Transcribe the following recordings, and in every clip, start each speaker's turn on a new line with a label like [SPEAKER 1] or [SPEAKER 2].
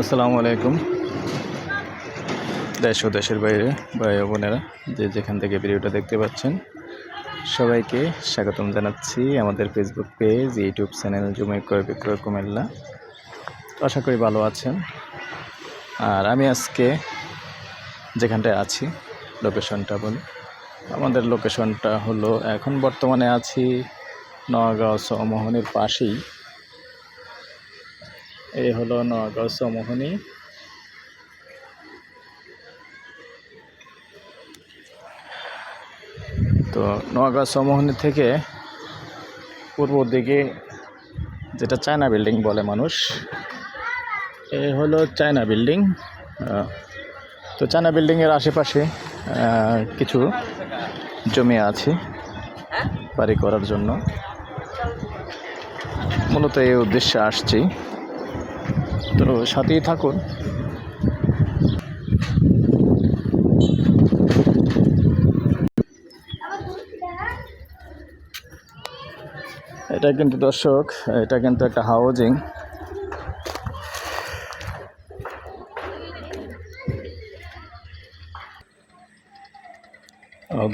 [SPEAKER 1] আসসালামু আলাইকুম। দেশ ও দেশের বাইরে ভাই বোনেরা, যে যেখান থেকে ভিডিওটা দেখতে পাচ্ছেন, সবাইকে স্বাগতম জানাচ্ছি আমাদের ফেসবুক পেজ ইউটিউব চ্যানেল জমি ক্রয় বিক্রয় কুমিল্লা। আশা করি ভালো আছেন। আর আমি আজকে যেখানটায় আছি লোকেশনটা বলি। আমাদের লোকেশনটা হলো, এখন বর্তমানে আছি নওগাঁও সমোহনের পাশেই। এই হলো নওগাঁও সমোহনী। তো নওগাঁও সমোহনী থেকে পূর্ব দিকে যেটা চায়না বিল্ডিং বলে মানুষ এই হলো চায়না বিল্ডিং। তো চায়না বিল্ডিংয়ের আশেপাশে কিছু জমি আছে বাড়ি করার জন্য। মূলত এই উদ্দেশ্যে আসছি। তো সাথেই থাকুন। এটা কিন্তু দর্শক, এটা কিন্তু একটা হাউজিং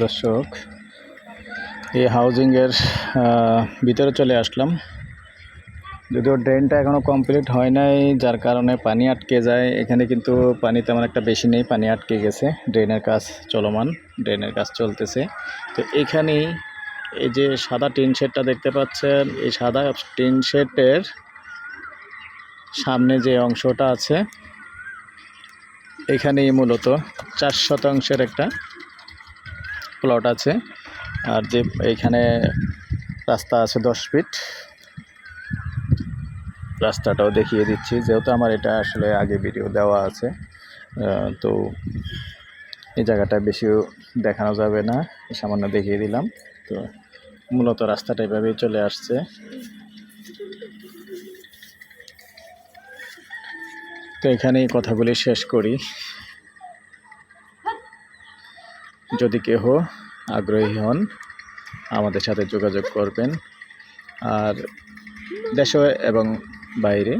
[SPEAKER 1] দর্শক, এই হাউজিংয়ের ভিতরে চলে আসলাম। যদিও ড্রেনটা এখনও কমপ্লিট হয় নাই, যার কারণে পানি আটকে যায়। এখানে কিন্তু পানি তেমন একটা বেশি নেই, পানি আটকে গেছে। ড্রেনের কাজ চলমান ড্রেনের কাজ চলতেছে। তো এখানেই এই যে সাদা টিন শেডটা দেখতে পাচ্ছেন, এই সাদা টিন শেডের সামনে যে অংশটা আছে, এখানেই মূলত চার শতাংশের একটা প্লট আছে। আর যে এইখানে রাস্তা আছে দশ ফিট রাস্তাটাও দেখিয়ে দিচ্ছি। যেহেতু আমার এটা আসলে আগে ভিডিও দেওয়া আছে তো এই জায়গাটা বেশিও দেখানো যাবে না, সামান্য দেখিয়ে দিলাম। তো মূলত রাস্তাটা এভাবেই চলে আসছে। তো এখানেই কথাগুলি শেষ করি। যদি কেহ আগ্রহী হন, আমাদের সাথে যোগাযোগ করবেন। আর দেশে এবং বাইরে?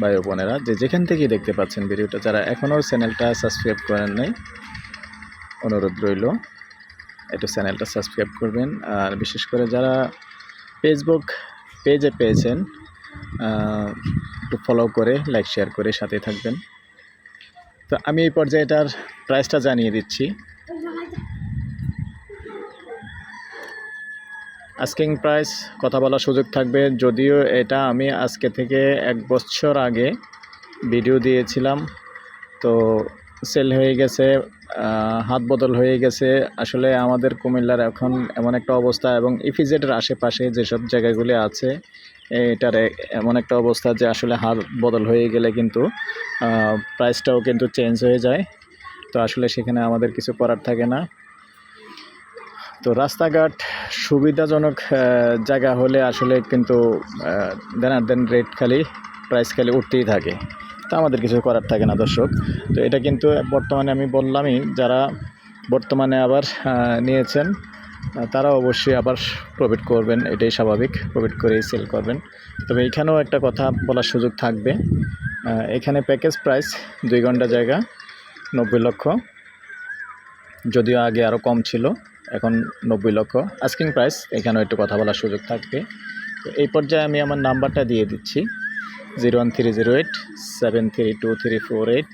[SPEAKER 1] ভাই বোনেরা, যে যেখান থেকেই দেখতে পাচ্ছেন ভিডিওটা, যারা এখনও চ্যানেলটা সাবস্ক্রাইব করেন নাই, অনুরোধ রইল, একটু চ্যানেলটা সাবস্ক্রাইব করবেন। আর বিশেষ করে যারা ফেসবুক পেজে পেয়েছেন একটু ফলো করে লাইক শেয়ার করে সাথে থাকবেন। তো আমি এই পর্যায়ে এটার প্রাইসটা জানিয়ে দিচ্ছি। আস্কিং প্রাইস কথা বলার সুযোগ থাকবে। যদিও এটা আমি আজকে থেকে এক বছর আগে ভিডিও দিয়েছিলাম। তো সেল হয়ে গেছে হাত বদল হয়ে গেছে। আসলে আমাদের কুমিল্লার এখন এমন একটা অবস্থা এবং ইফিজেডের আশেপাশে যেসব জায়গাগুলি আছে, এটার এমন একটা অবস্থা যে আসলে হাত বদল হয়ে গেলে কিন্তু প্রাইসটাও কিন্তু চেঞ্জ হয়ে যায়। তো আসলে সেখানে আমাদের কিছু করার থাকে না। তো রাস্তাঘাট সুবিধাজনক জায়গা হলে আসলে কিন্তু দেন আর দেন রেট খালি প্রাইস খালি উঠতেই থাকে। তা আমাদের কিছু করার থাকে না দর্শক। তো এটা কিন্তু বর্তমানে আমি বললামই, যারা বর্তমানে আবার নিয়েছেন তারা অবশ্যই আবার প্রফিট করবেন, এটাই স্বাভাবিক প্রফিট করেই সেল করবেন। তবে এখানেও একটা কথা বলার সুযোগ থাকবে এখানে প্যাকেজ প্রাইস দুই ঘণ্টা জায়গা, নব্বই লক্ষ, যদিও আগে আরও কম ছিল। এখন নব্বই লক্ষ। আস্কিং প্রাইস এখানেও একটু কথা বলার সুযোগ থাকবে। তো এই পর্যায়ে আমি আমার নাম্বারটা দিয়ে দিচ্ছি। Zero one three zero eight, seven three two three four eight.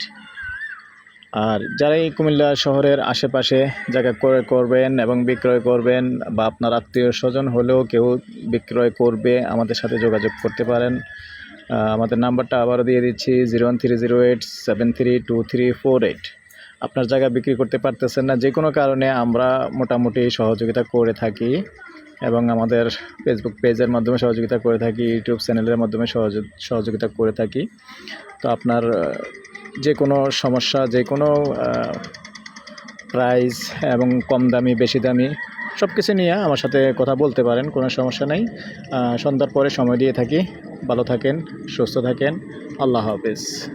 [SPEAKER 1] আর যারা এই কুমিল্লা শহরের আশেপাশে জায়গা ক্রয় করবেন এবং বিক্রয় করবেন বা আপনার আত্মীয় স্বজন হলেও কেউ বিক্রয় করবে, আমাদের সাথে যোগাযোগ করতে পারেন। আমাদের নাম্বারটা আবারও দিয়ে দিচ্ছি, zero one three zero eight, seven three two three four eight. আপনার জায়গা বিক্রি করতে পারতেছেন না, যে কোনো কারণে আমরা মোটামুটি সহযোগিতা করে থাকি এবং আমাদের ফেসবুক পেজের মাধ্যমে সহযোগিতা করে থাকি ইউটিউব চ্যানেলের মাধ্যমে সহযোগ- সহযোগিতা করে থাকি। তো আপনার যে কোনো সমস্যা, যে কোনো প্রাইস এবং কম দামি, বেশি দামি সব কিছু নিয়ে আমার সাথে কথা বলতে পারেন, কোনো সমস্যা নেই। সন্ধ্যার পরে সময় দিয়ে থাকি। ভালো থাকেন, সুস্থ থাকেন। আল্লাহ হাফেজ।